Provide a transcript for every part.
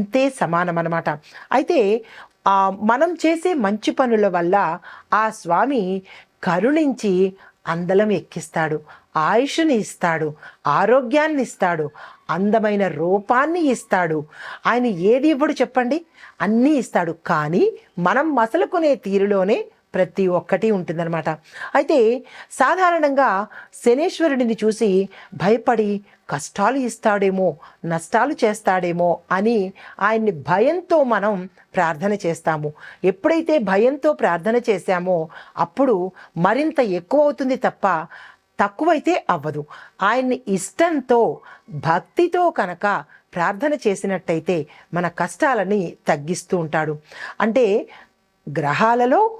అంతే సమానం అనమాట అయితే మనం చేసే మంచి పనుల వల్ల ఆ స్వామి కరుణించి అందలం ఎక్కిస్తాడు ఆయుష్ని ఇస్తాడు ఆరోగ్యాన్ని ఇస్తాడు అందమైన రూపాన్ని ఇస్తాడు. ఆయన ఏది ఇవ్వడు చెప్పండి? అన్నీ ఇస్తాడు. కానీ మనం మసలుకునే తీరులోనే ప్రతి ఒక్కటి ఉంటుందన్నమాట. అయితే సాధారణంగా శనేశ్వరుడిని చూసి భయపడి కష్టాలు ఇస్తాడేమో నష్టాలు చేస్తాడేమో అని ఆయన్ని భయంతో మనం ప్రార్థన చేస్తాము. ఎప్పుడైతే భయంతో ప్రార్థన చేశామో అప్పుడు మరింత ఎక్కువ అవుతుంది తప్ప తక్కువైతే అవ్వదు. ఆయన్ని ఇష్టంతో భక్తితో కనుక ప్రార్థన చేసినట్టయితే మన కష్టాలని తగ్గిస్తూ ఉంటాడు. అంటే గ్రహాలలో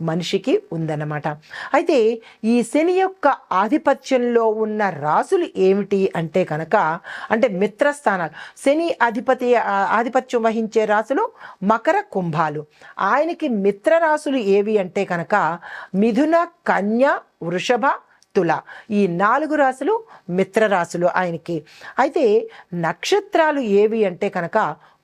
మనిషికి ఉందన్నమాట. అయితే ఈ శని యొక్క ఆధిపత్యంలో ఉన్న రాసులు ఏమిటి అంటే కనుక అంటే మిత్రస్థానాలు. శని అధిపతి ఆధిపత్యం వహించే రాసులు మకర కుంభాలు. ఆయనకి మిత్ర రాసులు ఏవి అంటే కనుక మిథున కన్య వృషభ తుల. ఈ నాలుగు రాసులు మిత్ర రాసులు ఆయనకి. అయితే నక్షత్రాలు ఏవి అంటే కనుక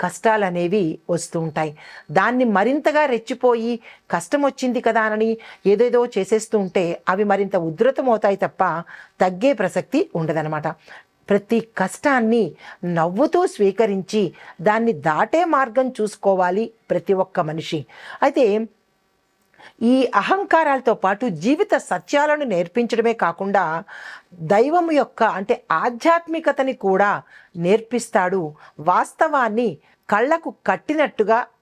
కష్టాలు అనేవి వస్తూ ఉంటాయి దాన్ని మరింతగా రెచ్చిపోయి కష్టం వచ్చింది కదా అని ఏదేదో చేసేస్తూ ఉంటే అవి మరింత ఉధృతమవుతాయి తప్ప తగ్గే ప్రసక్తి ఉండదన్నమాట. ప్రతి కష్టాన్ని నవ్వుతూ స్వీకరించి దాన్ని దాటే మార్గం చూసుకోవాలి ప్రతి ఒక్క మనిషి. అయితే ఈ అహంకారాలతో పాటు జీవిత సత్యాలను నేర్పించడమే కాకుండా దైవం యొక్క అంటే ఆధ్యాత్మికతని కూడా నేర్పిస్తాడు. వాస్తవాన్ని కళ్ళకు కట్టినట్టుగా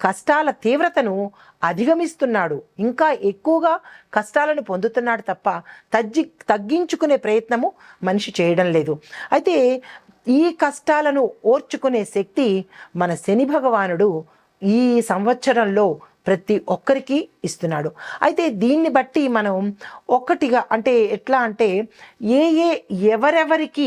కష్టాల తీవ్రతను అధిగమిస్తున్నాడు. ఇంకా ఎక్కువగా కష్టాలను పొందుతున్నాడు తప్ప తగ్గి తగ్గించుకునే ప్రయత్నము మనిషి చేయడం లేదు. అయితే ఈ కష్టాలను ఓర్చుకునే శక్తి మన శని భగవానుడు ఈ సంవత్సరంలో ప్రతి ఒక్కరికి ఇస్తున్నాడు. అయితే దీన్ని బట్టి మనం ఒక్కటిగా అంటే ఎట్లా అంటే ఏ ఏ ఎవరెవరికి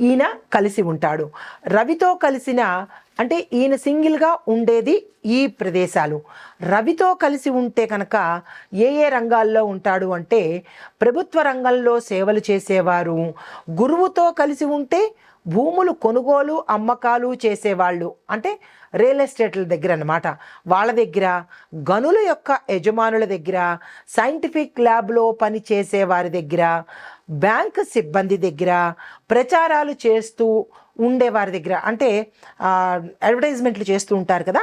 ఈయన కలిసి ఉంటాడు. రవితో కలిసిన అంటే ఈయన సింగిల్గా ఉండేది ఈ ప్రదేశాలు. రవితో కలిసి ఉంటే కనుక ఏ ఏ రంగాల్లో ఉంటాడు అంటే ప్రభుత్వ రంగంలో సేవలు చేసేవారు. గురువుతో కలిసి ఉంటే భూములు కొనుగోలు అమ్మకాలు చేసేవాళ్ళు. అంటే రియల్ ఎస్టేట్ల దగ్గర అనమాట వాళ్ళ దగ్గర గనుల యొక్క యజమానుల దగ్గర సైంటిఫిక్ ల్యాబ్లో పని చేసే వారి దగ్గర బ్యాంక్ సిబ్బంది దగ్గర ప్రచారాలు చేస్తూ ఉండేవారి దగ్గర. అంటే అడ్వర్టైజ్మెంట్లు చేస్తూ ఉంటారు కదా.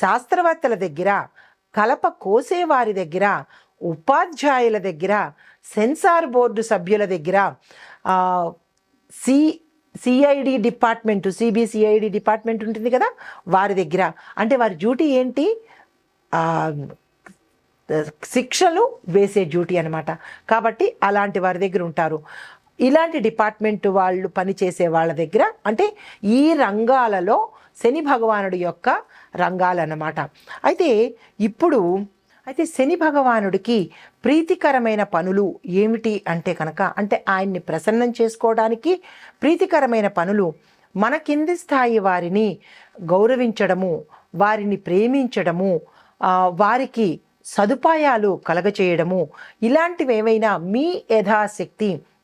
శాస్త్రవేత్తల దగ్గర కలప కోసేవారి దగ్గర ఉపాధ్యాయుల దగ్గర సెన్సార్ బోర్డు సభ్యుల దగ్గర C CID department CBCID department ఉంటుంది కదా వారి దగ్గర. అంటే వారి డ్యూటీ ఏంటి? శిక్షలు వేసే డ్యూటీ అనమాట కాబట్టి అలాంటి వారి దగ్గర ఉంటారు. ఇలాంటి డిపార్ట్మెంట్ వాళ్ళు పనిచేసే వాళ్ళ దగ్గర అంటే ఈ రంగాలలో శని భగవానుడి యొక్క రంగాలన్నమాట. అయితే ఇప్పుడు అయితే శని భగవానుడికి ప్రీతికరమైన పనులు ఏమిటి అంటే కనుక అంటే ఆయన్ని ప్రసన్నం చేసుకోవడానికి ప్రీతికరమైన పనులు మన కింది స్థాయి వారిని గౌరవించడము వారిని ప్రేమించడము వారికి సదుపాయాలు కలగచేయడము ఇలాంటివి ఏవైనా మీ యథాశక్తి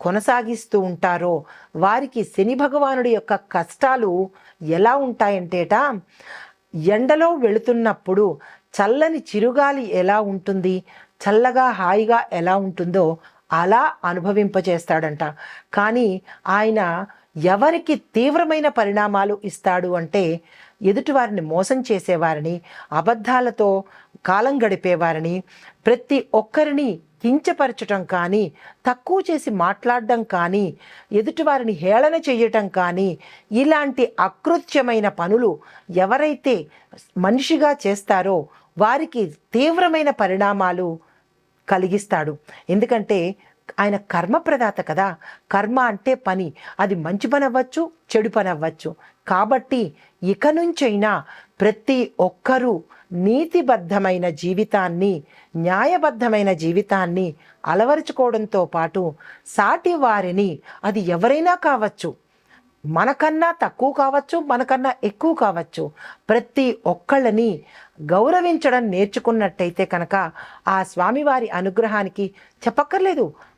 కొనసాగిస్తూ ఉంటారో వారికి శని భగవానుడి యొక్క కష్టాలు ఎలా ఉంటాయంటేట ఎండలో వెళుతున్నప్పుడు చల్లని చిరుగాలి ఎలా ఉంటుంది చల్లగా హాయిగా ఎలా ఉంటుందో అలా అనుభవింపచేస్తాడంట. కానీ ఆయన ఎవరికి తీవ్రమైన పరిణామాలు ఇస్తాడు అంటే ఎదుటివారిని మోసం చేసేవారిని అబద్ధాలతో కాలం గడిపేవారిని ప్రతి ఒక్కరిని కించపరచటం కానీ తక్కువ చేసి మాట్లాడడం కానీ ఎదుటివారిని హేళన చేయటం కానీ ఇలాంటి అకృత్యమైన పనులు ఎవరైతే మనిషిగా చేస్తారో వారికి తీవ్రమైన పరిణామాలు కలిగిస్తాడు. ఎందుకంటే ఆయన కర్మప్రదాత కదా. కర్మ అంటే పని. అది మంచి పని అవ్వచ్చు చెడు పని అవ్వచ్చు. కాబట్టి ఇక నుంచైనా ప్రతి ఒక్కరూ నీతిబద్ధమైన జీవితాన్ని న్యాయబద్ధమైన జీవితాన్ని అలవరుచుకోవడంతో పాటు సాటి వారిని అది ఎవరైనా కావచ్చు. మనకన్నా తక్కువ కావచ్చు మనకన్నా ఎక్కువ కావచ్చు. ప్రతి ఒక్కళ్ళని గౌరవించడం నేర్చుకున్నట్టయితే కనుక ఆ స్వామివారి అనుగ్రహానికి చెప్పక్కర్లేదు.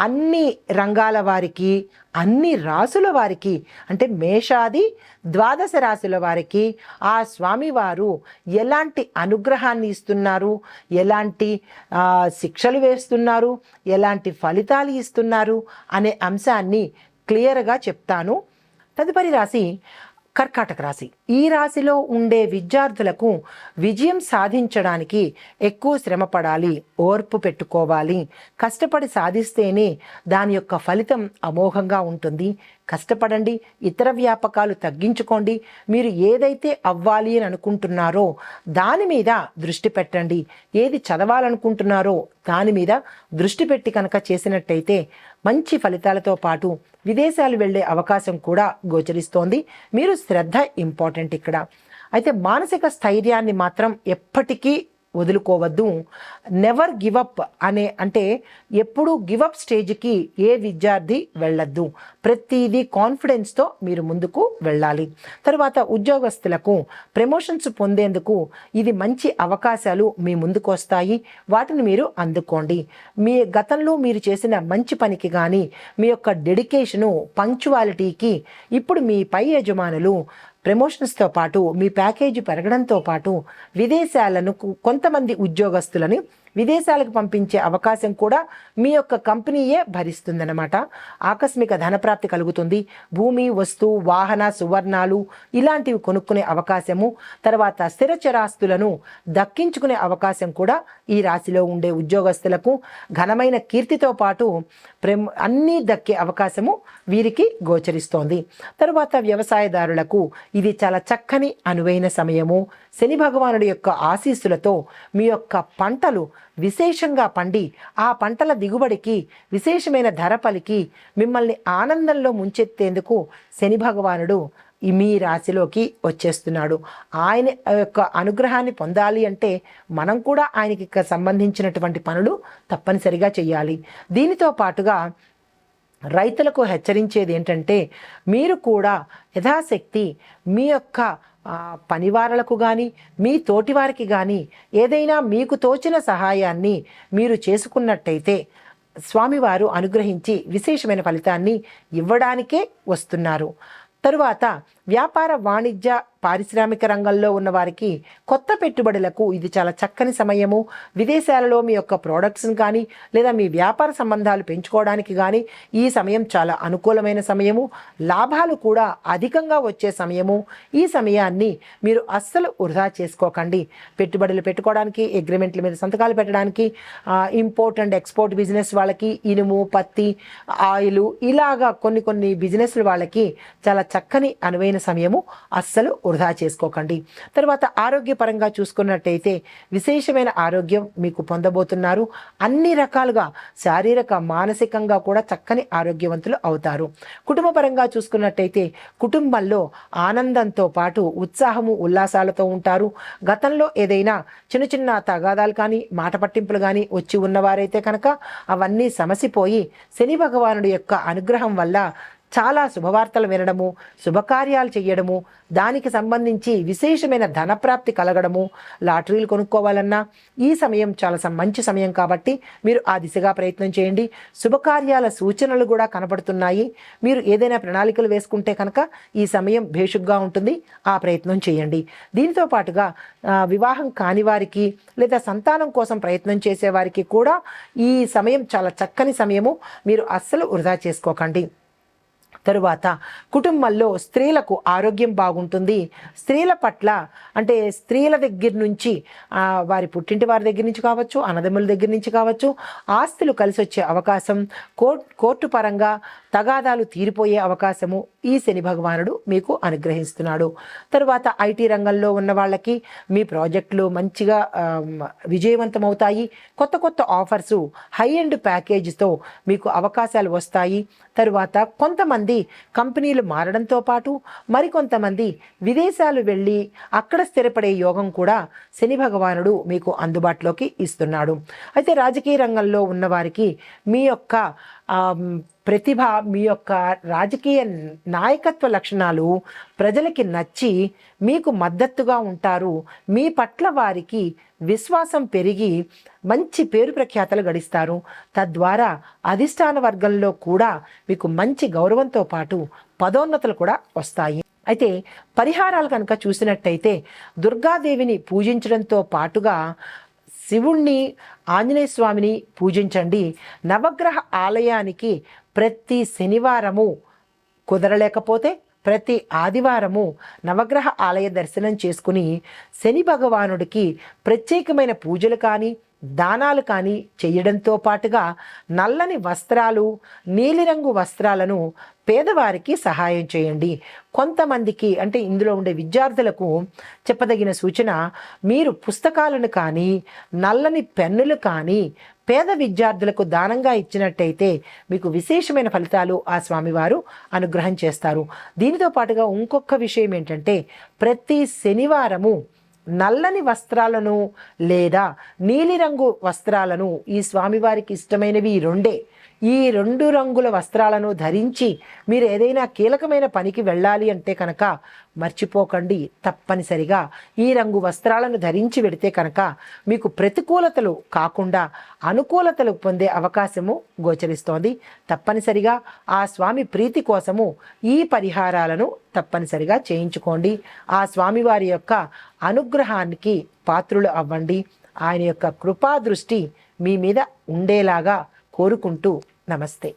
అన్ని రంగాల వారికి అన్ని రాసుల వారికి అంటే మేషాది ద్వాదశ రాశుల వారికి ఆ స్వామివారు ఎలాంటి అనుగ్రహాన్ని ఇస్తున్నారు? ఎలాంటి శిక్షలు వేస్తున్నారు? ఎలాంటి ఫలితాలు ఇస్తున్నారు? అనే అంశాన్ని క్లియర్గా చెప్తాను. తదుపరి రాశి కర్కాటక రాశి. ఈ రాశిలో ఉండే విద్యార్థులకు విజయం సాధించడానికి ఎక్కువ శ్రమ పడాలి ఓర్పు పెట్టుకోవాలి. కష్టపడి సాధిస్తేనే దాని యొక్క ఫలితం అమోఘంగా ఉంటుంది. కష్టపడండి ఇతర వ్యాపకాలు తగ్గించుకోండి. మీరు ఏదైతే అవ్వాలి అని అనుకుంటున్నారో దాని మీద దృష్టి పెట్టండి. ఏది చదవాలనుకుంటున్నారో దాని మీద దృష్టి పెట్టి కనుక చేసినట్టయితే మంచి ఫలితాలతో పాటు విదేశాలు వెళ్ళే అవకాశం కూడా గోచరిస్తోంది. మీరు శ్రద్ధ ఇంపార్టెంట్ ఇక్కడ. అయితే మానసిక స్థైర్యాన్ని మాత్రం ఎప్పటికీ వదులుకోవద్దు. నెవర్ గివ్ అప్ అనే అంటే ఎప్పుడు గివప్ స్టేజ్కి ఏ విద్యార్థి వెళ్ళద్దు. ప్రతిదీ కాన్ఫిడెన్స్తో మీరు ముందుకు వెళ్ళాలి. తర్వాత ఉద్యోగస్తులకు ప్రమోషన్స్ పొందేందుకు ఇది మంచి అవకాశాలు మీ ముందుకు వస్తాయి. వాటిని మీరు అందుకోండి. మీ గతంలో మీరు చేసిన మంచి పనికి కానీ మీ యొక్క డెడికేషను పంక్చువాలిటీకి ఇప్పుడు మీ పై యజమానులు ప్రమోషన్స్తో పాటు మీ ప్యాకేజీ పెరగడంతో పాటు విదేశాలను కొంతమంది ఉద్యోగస్తులని విదేశాలకు పంపించే అవకాశం కూడా మీ యొక్క కంపెనీయే భరిస్తుందన్నమాట. ఆకస్మిక ధనప్రాప్తి కలుగుతుంది. భూమి వస్తు వాహన సువర్ణాలు ఇలాంటివి కొనుక్కునే అవకాశము తర్వాత స్థిర చరాస్తులను దక్కించుకునే అవకాశం కూడా ఈ రాశిలో ఉండే ఉద్యోగస్తులకు ఘనమైన కీర్తితో పాటు ప్రేమ అన్నీ దక్కే అవకాశము వీరికి గోచరిస్తోంది. తరువాత వ్యవసాయదారులకు ఇది చాలా చక్కని అనువైన సమయము. శని భగవానుడి యొక్క ఆశీస్సులతో మీ యొక్క పంటలు విశేషంగా పండి ఆ పంటల దిగుబడికి విశేషమైన ధర పలికి మిమ్మల్ని ఆనందంలో ముంచెత్తేందుకు శని భగవానుడు మీ రాశిలోకి వచ్చేస్తున్నాడు. ఆయన యొక్క అనుగ్రహాన్ని పొందాలి అంటే మనం కూడా ఆయనకి సంబంధించినటువంటి పనులు తప్పనిసరిగా చేయాలి దీనితో పాటుగా రైతులకు హెచ్చరించేది ఏంటంటే మీరు కూడా యథాశక్తి మీ యొక్క పనివారలకు కానీ మీ తోటివారికి కానీ ఏదైనా మీకు తోచిన సహాయాన్ని మీరు చేసుకున్నట్టయితే స్వామివారు అనుగ్రహించి విశేషమైన ఫలితాన్ని ఇవ్వడానికే వస్తున్నారు. తరువాత వ్యాపార వాణిజ్య పారిశ్రామిక రంగంలో ఉన్న వారికి కొత్త పెట్టుబడులకు ఇది చాలా చక్కని సమయము. విదేశాలలో మీ యొక్క ప్రోడక్ట్స్ని కానీ లేదా మీ వ్యాపార సంబంధాలు పెంచుకోవడానికి కానీ ఈ సమయం చాలా అనుకూలమైన సమయము. లాభాలు కూడా అధికంగా వచ్చే సమయము. ఈ సమయాన్ని మీరు అస్సలు వృధా చేసుకోకండి. పెట్టుబడులు పెట్టుకోవడానికి అగ్రిమెంట్ల మీద సంతకాలు పెట్టడానికి ఇంపోర్ట్ అండ్ ఎక్స్పోర్ట్ బిజినెస్ వాళ్ళకి ఇనుము పత్తి ఆయిల్ ఇలాగా కొన్ని కొన్ని బిజినెస్లు వాళ్ళకి చాలా చక్కని అనువైన సమయము అస్సలు వృధా చేసుకోకండి. తర్వాత ఆరోగ్యపరంగా చూసుకున్నట్టయితే విశేషమైన ఆరోగ్యం మీకు పొందబోతున్నారు. అన్ని రకాలుగా శారీరక మానసికంగా కూడా చక్కని ఆరోగ్యవంతులు అవుతారు. కుటుంబపరంగా చూసుకున్నట్టయితే కుటుంబంలో ఆనందంతో పాటు ఉత్సాహము ఉల్లాసాలతో ఉంటారు. గతంలో ఏదైనా చిన్న చిన్న తగాదాలు కానీ మాట పట్టింపులు కానీ వచ్చి ఉన్నవారైతే కనుక అవన్నీ సమసిపోయి శని భగవానుడి యొక్క అనుగ్రహం వల్ల చాలా శుభవార్తలు వినడము శుభకార్యాలు చేయడము దానికి సంబంధించి విశేషమైన ధనప్రాప్తి కలగడము లాటరీలు కొనుక్కోవాలన్నా ఈ సమయం చాలా మంచి సమయం కాబట్టి మీరు ఆ దిశగా ప్రయత్నం చేయండి. శుభకార్యాల సూచనలు కూడా కనపడుతున్నాయి. మీరు ఏదైనా ప్రణాళికలు వేసుకుంటే కనుక ఈ సమయం భేషుగ్గా ఉంటుంది. ఆ ప్రయత్నం చేయండి. దీనితో పాటుగా వివాహం కాని వారికి లేదా సంతానం కోసం ప్రయత్నం చేసేవారికి కూడా ఈ సమయం చాలా చక్కని సమయము. మీరు అస్సలు వృధా చేసుకోకండి. తరువాత కుటుంబంలో స్త్రీలకు ఆరోగ్యం బాగుంటుంది. స్త్రీల పట్ల అంటే స్త్రీల దగ్గర నుంచి వారి పుట్టింటి వారి దగ్గర నుంచి కావచ్చు అన్నదమ్ముల దగ్గర నుంచి కావచ్చు ఆస్తులు కలిసి వచ్చే అవకాశం కోర్టు కోర్టు పరంగా తగాదాలు తీరిపోయే అవకాశము ఈ శని భగవానుడు మీకు అనుగ్రహిస్తున్నాడు. తరువాత ఐటీ రంగంలో ఉన్న వాళ్ళకి మీ ప్రాజెక్టులు మంచిగా విజయవంతమవుతాయి. కొత్త కొత్త ఆఫర్సు హై ఎండ్ ప్యాకేజ్తో మీకు అవకాశాలు వస్తాయి. తరువాత కొంతమంది కంపెనీలు మారడంతో పాటు మరికొంతమంది విదేశాలు వెళ్ళి అక్కడ స్థిరపడే యోగం కూడా శని భగవానుడు మీకు అందుబాటులోకి ఇస్తున్నాడు. అయితే రాజకీయ రంగంలో ఉన్నవారికి మీ యొక్క ప్రతిభ మీ యొక్క రాజకీయ నాయకత్వ లక్షణాలు ప్రజలకి నచ్చి మీకు మద్దతుగా ఉంటారు. మీ పట్ల వారికి విశ్వాసం పెరిగి మంచి పేరు ప్రఖ్యాతలు గడిస్తారు. తద్వారా అధిష్టాన వర్గంలో కూడా మీకు మంచి గౌరవంతో పాటు పదోన్నతులు కూడా వస్తాయి. అయితే పరిహారాలు కనుక చూసినట్టయితే దుర్గాదేవిని పూజించడంతో పాటుగా శివుణ్ణి ఆంజనేయ స్వామిని పూజించండి. నవగ్రహ ఆలయానికి ప్రతి శనివారము కుదరలేకపోతే ప్రతి ఆదివారము నవగ్రహ ఆలయ దర్శనం చేసుకుని శని భగవానుడికి ప్రత్యేకమైన పూజలు కానీ దానాలు కానీ చేయడంతో పాటుగా నల్లని వస్త్రాలు నీలిరంగు వస్త్రాలను పేదవారికి సహాయం చేయండి. కొంతమందికి అంటే ఇందులో ఉండే విద్యార్థులకు చెప్పదగిన సూచన మీరు పుస్తకాలను కానీ నల్లని పెన్నులు కానీ పేద విద్యార్థులకు దానంగా ఇచ్చినట్టయితే మీకు విశేషమైన ఫలితాలు ఆ స్వామివారు అనుగ్రహం చేస్తారు. దీనితో పాటుగా ఇంకొక విషయం ఏంటంటే ప్రతి శనివారము నల్లని వస్త్రాలను లేదా నీలిరంగు వస్త్రాలను ఈ స్వామివారికి ఇష్టమైనవి ఈ రెండే. ఈ రెండు రంగుల వస్త్రాలను ధరించి మీరు ఏదైనా కీలకమైన పనికి వెళ్ళాలి అంటే కనుక మర్చిపోకండి. తప్పనిసరిగా ఈ రంగు వస్త్రాలను ధరించి వెడితే కనుక మీకు ప్రతికూలతలు కాకుండా అనుకూలతలు పొందే అవకాశము గోచరిస్తోంది. తప్పనిసరిగా ఆ స్వామి ప్రీతి కోసము ఈ పరిహారాలను తప్పనిసరిగా చేయించుకోండి. ఆ స్వామివారి యొక్క అనుగ్రహానికి పాత్రులు అవ్వండి. ఆయన యొక్క కృపా దృష్టి మీ మీద ఉండేలాగా కోరుకుంటూ నమస్తే.